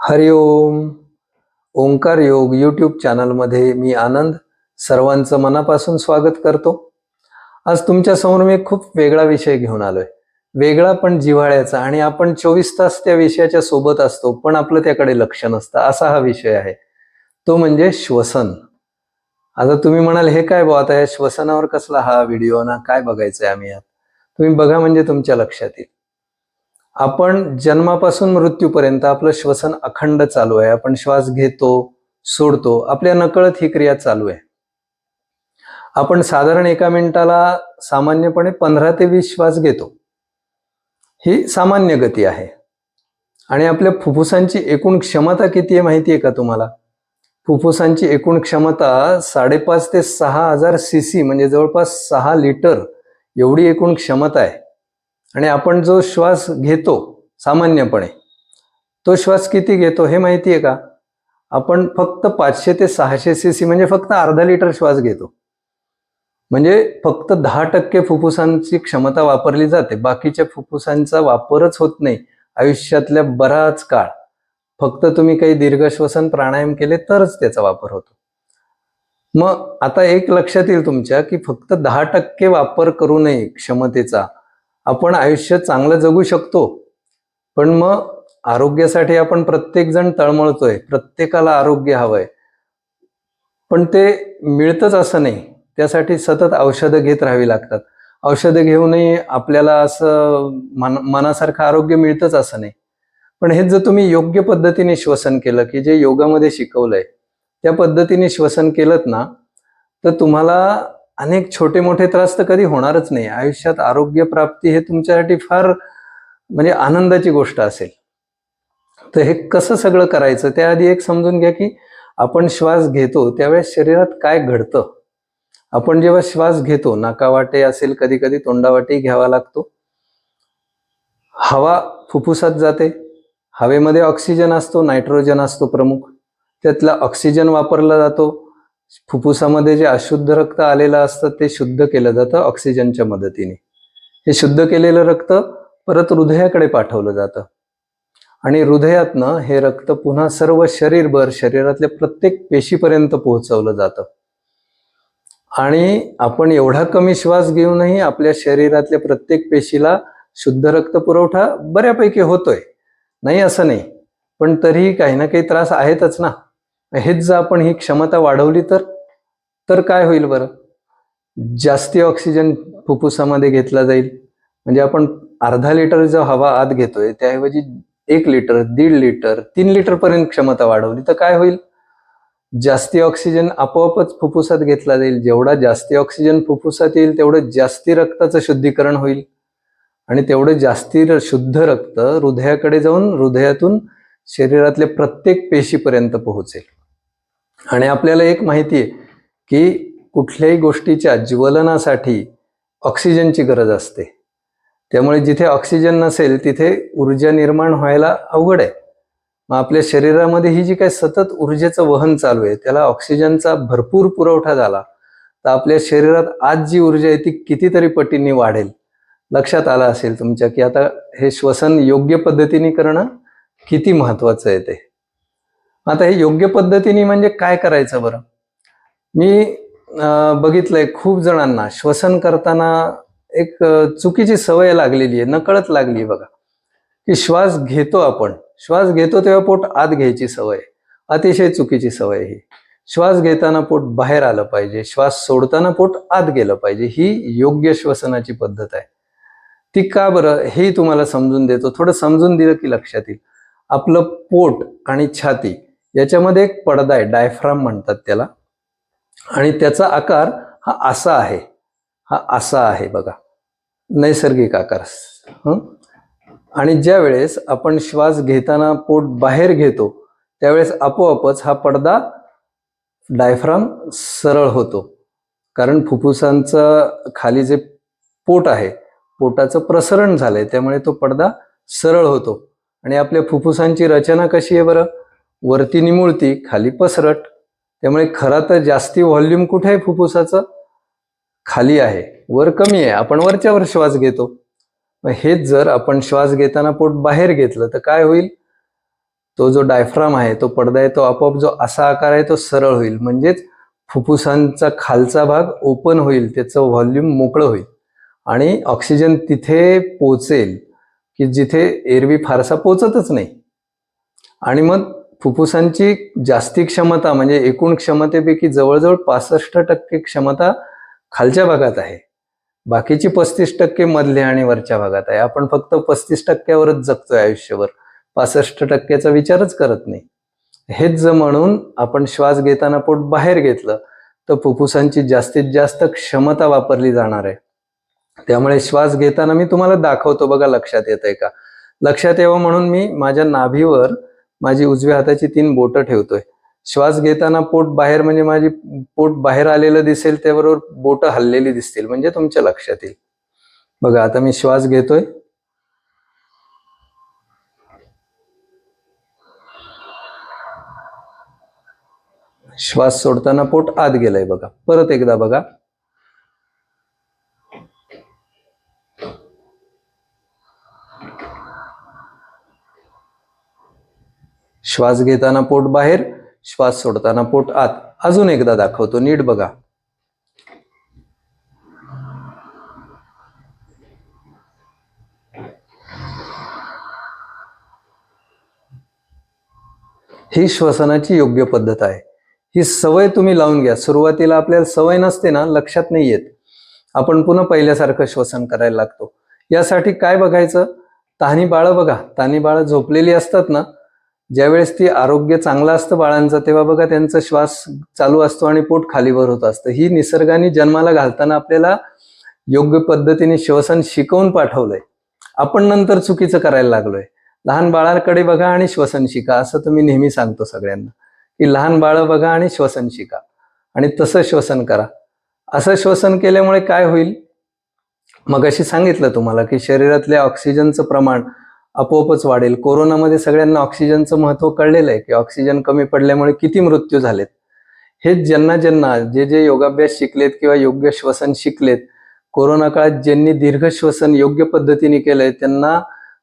हरिओम ओंकार योग यूट्यूब चॅनलमध्ये मी आनंद सर्वांचं मनापासून स्वागत करतो. आज तुमच्यासमोर मी खूप वेगळा विषय घेऊन आलोय. वेगळा पण जिव्हाळ्याचा आणि आपण चोवीस तास त्या विषयाच्या सोबत असतो पण आपलं त्याकडे लक्ष नसतं असा हा विषय आहे. तो म्हणजे श्वसन. आता तुम्ही म्हणाल हे काय बो आता या श्वसनावर कसला हा व्हिडिओ ना काय बघायचंय आम्ही यात? तुम्ही बघा म्हणजे तुमच्या लक्षात येईल. आपण जन्मापासून मृत्यूपर्यंत आपलं श्वसन अखंड चालू आहे. आपण श्वास घेतो सोडतो आपल्या नकळत ही क्रिया चालू आहे. आपण साधारण एका मिनिटाला सामान्यपणे पंधरा ते वीस श्वास घेतो. ही सामान्य गती आहे. आणि आपल्या फुफ्फुसांची एकूण क्षमता किती आहे माहिती आहे का तुम्हाला? फुफ्फुसांची एकूण क्षमता साडेपाच ते सहा हजार सी सी म्हणजे जवळपास सहा लिटर एवढी एकूण क्षमता आहे. आणि आपण जो श्वास घेतो सामान्यपणे तो श्वास किती घेतो हे माहिती आहे का? आपण फक्त पाचशे ते सहाशे सी सी म्हणजे फक्त अर्धा लिटर श्वास घेतो. म्हणजे फक्त दहा टक्के फुफ्फुसांची क्षमता वापरली जाते. बाकीच्या फुफ्फुसांचा वापरच होत नाही आयुष्यातल्या बराच काळ. फक्त तुम्ही काही दीर्घ श्वसन प्राणायाम केले तरच त्याचा वापर होतो. मग आता एक लक्षात येईल तुमच्या की फक्त दहा टक्के वापर करू नये क्षमतेचा आपण आयुष्य चांगलं जगू शकतो. पण मग आरोग्यासाठी आपण प्रत्येकजण तळमळतोय. प्रत्येकाला आरोग्य हवंय. पण ते मिळतच असं नाही. त्यासाठी सतत औषधं घेत राहावी लागतात. औषधं घेऊनही आपल्याला असं मन मनासारखं आरोग्य मिळतच असं नाही. पण हे जर तुम्ही योग्य पद्धतीने श्वसन केलं की जे योगामध्ये शिकवलंय त्या पद्धतीने श्वसन केलं ना तर तुम्हाला अनेक छोटे मोठे त्रास तर कधी होणारच नाही. आयुष्यात आरोग्य प्राप्ती हे तुमच्यासाठी फार म्हणजे आनंदाची गोष्ट असेल. तर हे कसं सगळं करायचं? त्याआधी एक समजून घ्या की आपण श्वास घेतो त्यावेळेस शरीरात काय घडतं? आपण जेव्हा श्वास घेतो नाकावाटे असेल कधी कधी तोंडावाटेही घ्यावा लागतो. हवा फुफ्फुसात जाते. हवेमध्ये ऑक्सिजन असतो नायट्रोजन असतो प्रमुख. त्यातला ऑक्सिजन वापरला जातो. फुफ्फुसामध्ये जे अशुद्ध रक्त आलेलं असतं ते शुद्ध केलं जातं ऑक्सिजनच्या मदतीने. हे शुद्ध केलेलं रक्त परत हृदयाकडे पाठवलं जातं. आणि हृदयातनं हे रक्त पुन्हा सर्व शरीरभर शरीरातल्या प्रत्येक पेशीपर्यंत पोहोचवलं जातं. आणि आपण एवढा कमी श्वास घेऊनही आपल्या शरीरातल्या प्रत्येक पेशीला शुद्ध रक्त पुरवठा बऱ्यापैकी होतोय. नाही असं नाही. पण तरीही काही ना काही त्रास आहेतच ना. हेच जर आपण ही क्षमता वाढवली तर तर काय होईल बरं? जास्ती ऑक्सिजन फुफ्फुसामध्ये घेतला जाईल. म्हणजे आपण अर्धा लिटर जो हवा आत घेतोय त्याऐवजी एक लिटर दीड लिटर तीन लिटर पर्यंत क्षमता वाढवली तर काय होईल? जास्ती ऑक्सिजन आपोआपच फुफ्फुसात घेतला जाईल. जेवढा जास्ती ऑक्सिजन फुफ्फुसात येईल तेवढं जास्ती रक्ताचं शुद्धीकरण होईल. आणि तेवढं जास्ती शुद्ध रक्त हृदयाकडे जाऊन हृदयातून शरीरातल्या प्रत्येक पेशीपर्यंत पोहोचेल. आणि आपल्याला एक माहिती आहे की कुठल्याही गोष्टीच्या ज्वलनासाठी ऑक्सिजनची गरज असते. त्यामुळे जिथे ऑक्सिजन नसेल तिथे ऊर्जा निर्माण व्हायला अवघड आहे. मग आपल्या शरीरामध्ये ही जी काही सतत ऊर्जेचं वहन चालू आहे त्याला ऑक्सिजनचा भरपूर पुरवठा झाला तर आपल्या शरीरात आज जी ऊर्जा आहे ती कितीतरी पटींनी वाढेल. लक्षात आलं असेल तुमच्या की आता हे श्वसन योग्य पद्धतीने करणं किती महत्वाचं आहे ते. आता हे योग्य पद्धतीने म्हणजे काय करायचं बरं? मी बघितलंय खूप जणांना श्वसन करताना एक चुकीची सवय लागलेली आहे नकळत लागली आहे बघा. की श्वास घेतो आपण. श्वास घेतो तेव्हा पोट आत घ्यायची सवय अतिशय चुकीची सवय ही. श्वास घेताना पोट बाहेर आलं पाहिजे. श्वास सोडताना पोट आत गेलं पाहिजे. ही योग्य श्वसनाची पद्धत आहे. ती का बरं? हे तुम्हाला समजून देतो. थोडं समजून दिलं की लक्षात येईल. आपलं पोट आणि छाती याच्यामध्ये एक पडदा आहे डायफ्राम म्हणतात त्याला. आणि त्याचा आकार हा असा आहे. हा असा आहे बघा. नैसर्गिक आकार. हं? आणि ज्या वेळेस आपण श्वास घेताना पोट बाहेर घेतो त्यावेळेस आपोआपच हा पडदा डायफ्राम सरळ होतो. कारण फुफ्फुसांचं खाली जे पोट आहे पोटाचं प्रसरण झालंय त्यामुळे तो पडदा सरळ होतो. आणि आपल्या फुफ्फुसांची रचना कशी आहे बरं? वरती निमुळती खाली पसरट. त्यामुळे खरा तर जास्ती व्हॉल्यूम कुठे आहे फुफ्फुसाचं खाली आहे. वर कमी आहे. आपण वरच्यावर श्वास घेतो. मग हेच जर आपण श्वास घेताना पोट बाहेर घेतलं तर काय होईल? तो जो डायफ्राम आहे तो पडदा आहे तो आपोआप जो असा आकार आहे तो सरळ होईल. म्हणजेच फुफ्फुसांचा खालचा भाग ओपन होईल. त्याचं व्हॉल्यूम मोकळं होईल. आणि ऑक्सिजन तिथे पोचेल की जिथे एरवी फारसा पोचतच नाही. आणि मग फुफ्फुसांची जास्ती क्षमता म्हणजे एकूण क्षमतेपैकी जवळजवळ पासष्ट टक्के क्षमता खालच्या भागात आहे. बाकीची पस्तीस टक्के मधल्या आणि वरच्या भागात आहे. आपण फक्त पस्तीस टक्क्यावरच जगतोय आयुष्यभर. पासष्ट टक्क्याचा विचारच करत नाही. हेच जर म्हणून आपण श्वास घेताना पोट बाहेर घेतलं तर फुफ्फुसांची जास्तीत जास्त क्षमता वापरली जाणार आहे. त्यामुळे श्वास घेताना मी तुम्हाला दाखवतो बघा लक्षात येत आहे का? लक्षात यावं म्हणून मी माझ्या नाभीवर माझी उजव्या हाताची तीन बोटं ठेवतोय. श्वास घेताना पोट बाहेर म्हणजे माझी पोट बाहेर आलेलं दिसेल त्याबरोबर बोटं हललेली दिसतील म्हणजे तुमच्या लक्षात येईल. बघा आता मी श्वास घेतोय. श्वास सोडताना पोट आत गेलंय बघा. परत एकदा बघा. श्वास घेताना पोट बाहेर श्वास सोडताना पोट आत. अजून एकदा दाखवतो नीट बघा. ही श्वसनाची योग्य पद्धत आहे. ही सवय तुम्ही लावून घ्या. सुरुवातीला आपल्याला सवय नसते ना लक्षात नाही येत. आपण पुन्हा पहिल्यासारखं श्वसन करायला लागतो. यासाठी काय बघायचं? तानी बाळं बघा. तानी बाळं झोपलेली असतात ना ज्यावेळेस ती आरोग्य चांगलं असतं बाळांचं तेव्हा बघा त्यांचा श्वास चालू असतो आणि पोट खालीवर होत असतं. ही निसर्गाने जन्माला घालताना आपल्याला योग्य पद्धतीने श्वसन शिकवून पाठवलंय. आपण नंतर चुकीचं करायला लागलोय. लहान बाळाकडे बघा आणि श्वसन शिका असं तुम्ही नेहमी सांगतो सगळ्यांना. की लहान बाळं बघा आणि श्वसन शिका आणि तसं श्वसन करा. असं श्वसन केल्यामुळे काय होईल? मग अशी सांगितलं तुम्हाला की शरीरातल्या ऑक्सिजनचं प्रमाण आपोआपच वाढेल. कोरोनामध्ये सगळ्यांना ऑक्सिजनचं महत्त्व कळलेलं आहे की ऑक्सिजन कमी पडल्यामुळे किती मृत्यू झालेत. हेच ज्यांना ज्यांना जे जे योगाभ्यास शिकलेत किंवा योग्य श्वसन शिकलेत कोरोना काळात ज्यांनी दीर्घ श्वसन योग्य पद्धतीने केलंय त्यांना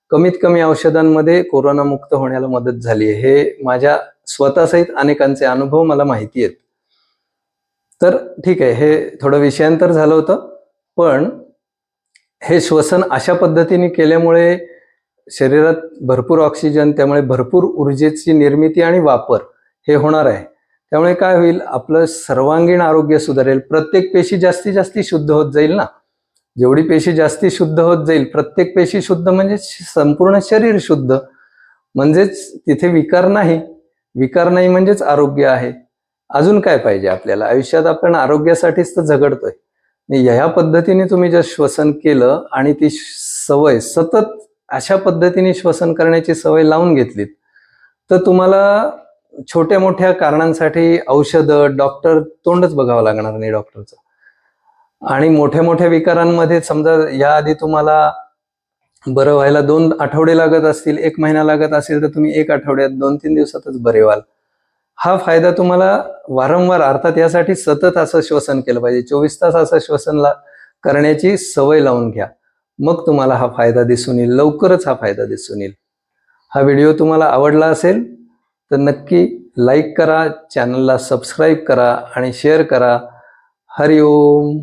कमीत कमी औषधांमध्ये कोरोनामुक्त होण्याला मदत झाली आहे. हे माझ्या स्वतःसहित अनेकांचे अनुभव मला माहिती आहेत. तर ठीक आहे हे थोडं विषयांतर झालं होतं. पण हे श्वसन अशा पद्धतीने केल्यामुळे शरीरात भरपूर ऑक्सिजन त्यामुळे भरपूर ऊर्जेची निर्मिती आणि वापर हे होणार आहे. त्यामुळे काय होईल आपलं सर्वांगीण आरोग्य सुधारेल. प्रत्येक पेशी जास्तीत जास्ती शुद्ध होत जाईल ना? जेवढी पेशी जास्ती शुद्ध होत जाईल प्रत्येक पेशी शुद्ध म्हणजे संपूर्ण शरीर शुद्ध. म्हणजेच तिथे विकार नाही. विकार नाही म्हणजेच आरोग्य आहे. अजून काय पाहिजे आपल्याला? आयुष्यात आपण आरोग्यासाठीच तर झगडतोय. ह्या पद्धतीने तुम्ही जर श्वसन केलं आणि ती सवय सतत अशा पद्धतीने श्वसन करण्याची सवय लावून घेतलीत. तर तुम्हाला छोट्या मोठ्या कारणांसाठी औषधं डॉक्टर तोंडच बघावं लागणार नाही डॉक्टरचं. आणि मोठ्या मोठ्या विकारांमध्ये समजा याआधी तुम्हाला बरं व्हायला दोन आठवडे लागत असतील एक महिना लागत असेल तर तुम्ही एक आठवड्यात दोन तीन दिवसातच बरे व्हाल. हा फायदा तुम्हाला वारंवार अर्थात यासाठी सतत असं श्वसन केलं पाहिजे. चोवीस तास असं श्वसन ला करण्याची सवय लावून घ्या. मग तुम्हाला हा फायदा दिसून येईल लवकरच हा फायदा दिसून येईल. हा व्हिडिओ तुम्हाला आवडला असेल तर नक्की लाईक करा चॅनलला सबस्क्राईब करा आणि शेअर करा. हरिओम.